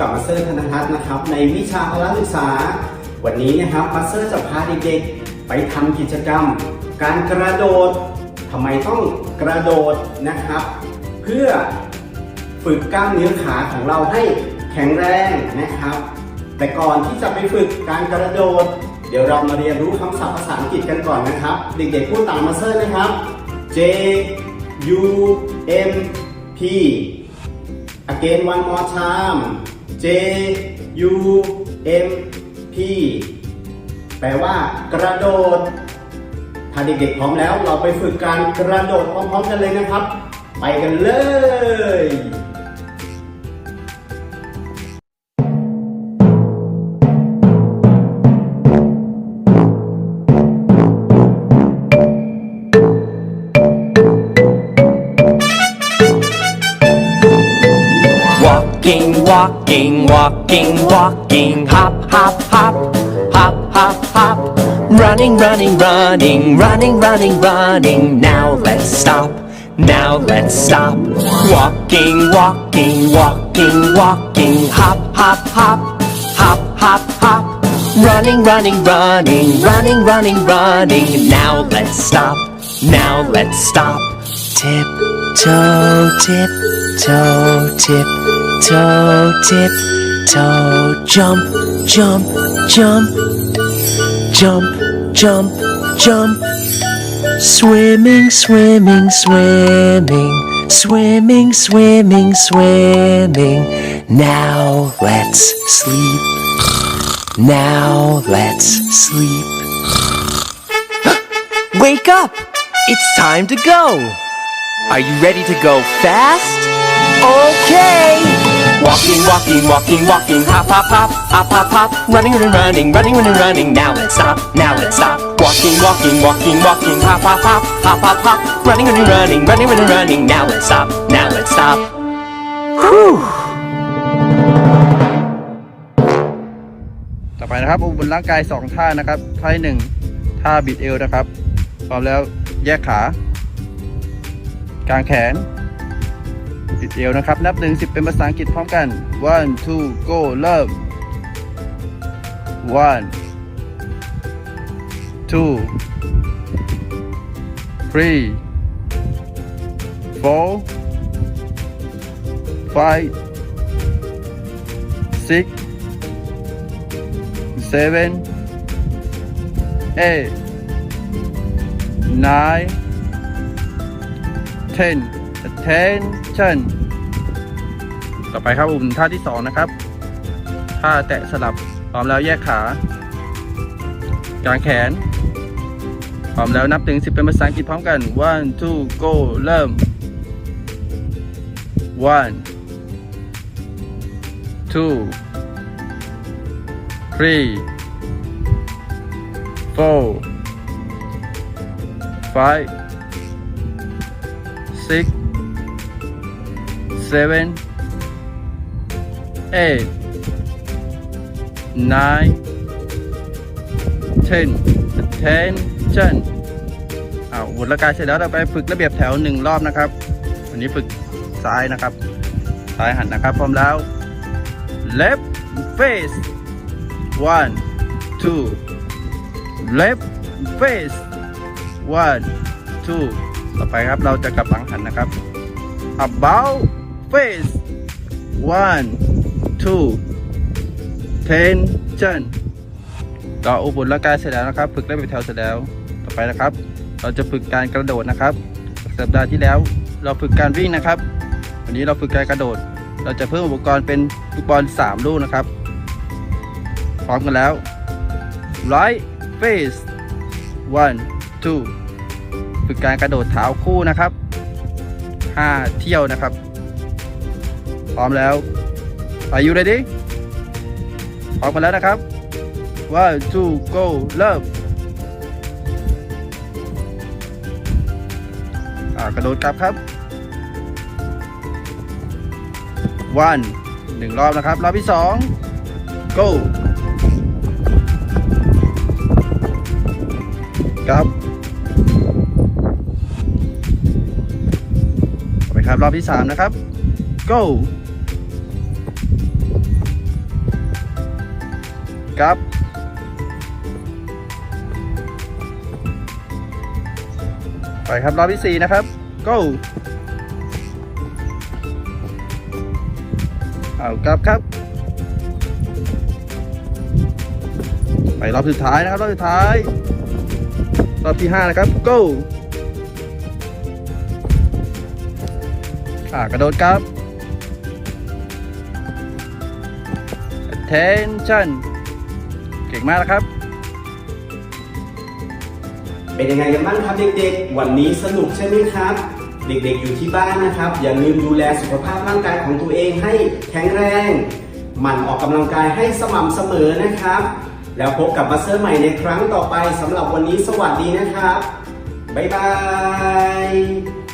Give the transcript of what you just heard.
กับมาสเตอร์ธนทัศน์นะครับ ในวิชาพละศึกษา วันนี้นะครับมาสเตอร์จะพาเด็กๆไปทำกิจกรรม การกระโดดทำไมต้องกระโดดนะครับ เพื่อฝึกกล้ามเนื้อขาของเราให้แข็งแรงนะครับ แต่ก่อนที่จะไปฝึกการกระโดด เดี๋ยวเรามาเรียนรู้คำศัพท์ภาษาอังกฤษกันก่อนนะครับ เด็กๆพูดตามมาสเตอร์นะครับ J U M P again one more time J U M P แปลว่ากระโดด ถ้าเด็กๆพร้อมแล้วเราไปฝึกการกระโดดพร้อมๆกันเลยนะครับ ไปกันเลย Walking, walking, walking, hop, hop, hop, hop, hop, hop. Running, running, running, running, running, running. Now let's stop. Now let's stop. Walking, walking, walking, walking, hop, hop, hop, hop, hop, hop. Running, running, running, running, running, running. Now let's stop. Now let's stop. Tip, toe, tip, toe, tip, toe, tip, toe. Jump, jump, jump, jump, jump, jump. Swimming, swimming, swimming, swimming, swimming, swimming. Now let's sleep. Now let's sleep. Wake up! It's time to go! Are you ready to go fast? Okay! Walking, walking, walking, walking, hop, hop, hop, hop, hop, hop. Running, running, running, running, running, running. Now let's stop, now let's stop. Walking, walking, walking, walking, hop, hop, hop, hop, hop, hop. Running, running, running, running, running, running. Now let's stop, now let's stop. Whew! ต่อไปนะครับอุบนร่างกายสองท่านะครับท่าที่หนึ่งท่าบิดเอวนะครับพร้อมแล้วแยกขา กลางแขนบิดเอวนะครับ นับหนึ่งสิบเป็นภาษาอังกฤษพร้อมกัน one two go เริ่ม one two three four five six seven, eight, nine, ten. Attention ต่อไปครับอุ่นท่าที่สองนะครับท่าแตะสลับพร้อมแล้วแยกขากางแขนพร้อมแล้วนับถึงสิบเป็นภาษาอังกฤษพร้อมกัน one two go เริ่ม one two three, four, five, six, seven, eight, nine, ten. Attention อ้าววนร่างกายเสร็จแล้วเราไปฝึกระเบียบแถวหนึ่งรอบนะครับ วันนี้ฝึกซ้ายนะครับ ซ้ายหันนะครับ พร้อมแล้ว left face one two left face one two ต่อไปครับเราจะกลับหลังหันนะครับ about face one two tension ก็อุบลร่างกายเสร็จแล้วนะครับ ฝึกได้เป็นแถวเสร็จแล้ว ต่อไปนะครับ เราจะฝึกการกระโดดนะครับ สัปดาห์ที่แล้วเราฝึกการวิ่งนะครับ วันนี้เราฝึกการกระโดด เราจะเพิ่มอุปกรณ์เป็นลูกบอล3ลูกนะครับ พร้อมกันแล้ว right face one two ฝึกการกระโดดเท้าคู่นะครับ 5 เที่ยวนะครับ พร้อมแล้ว Are you ready พร้อมกันแล้วนะครับ one two go เริ่มอ่ากระโดดกลับครับ one หนึ่งรอบนะครับ รอบที่สอง go ครับ รับรอบที่ 3 นะครับ go ครับไปครับรอบที่ 4 นะครับ go เอาครับครับ ไปรอบสุดท้ายนะครับ รอบสุดท้าย รอบที่ 5 นะครับ go อ่ากระโดดครับ attention เก่งมากนะครับ เป็นยังไงกันบ้างครับเด็กๆ วันนี้สนุกใช่ไหมครับ เด็กๆอยู่ที่บ้านนะครับ อย่าลืมดูแลสุขภาพร่างกายของตัวเองให้แข็งแรงหมั่นออกกำลังกายให้สม่ำเสมอนะครับ แล้วพบกับมาสเตอร์ใหม่ในครั้งต่อไปสำหรับวันนี้สวัสดีนะครับ บ๊ายบาย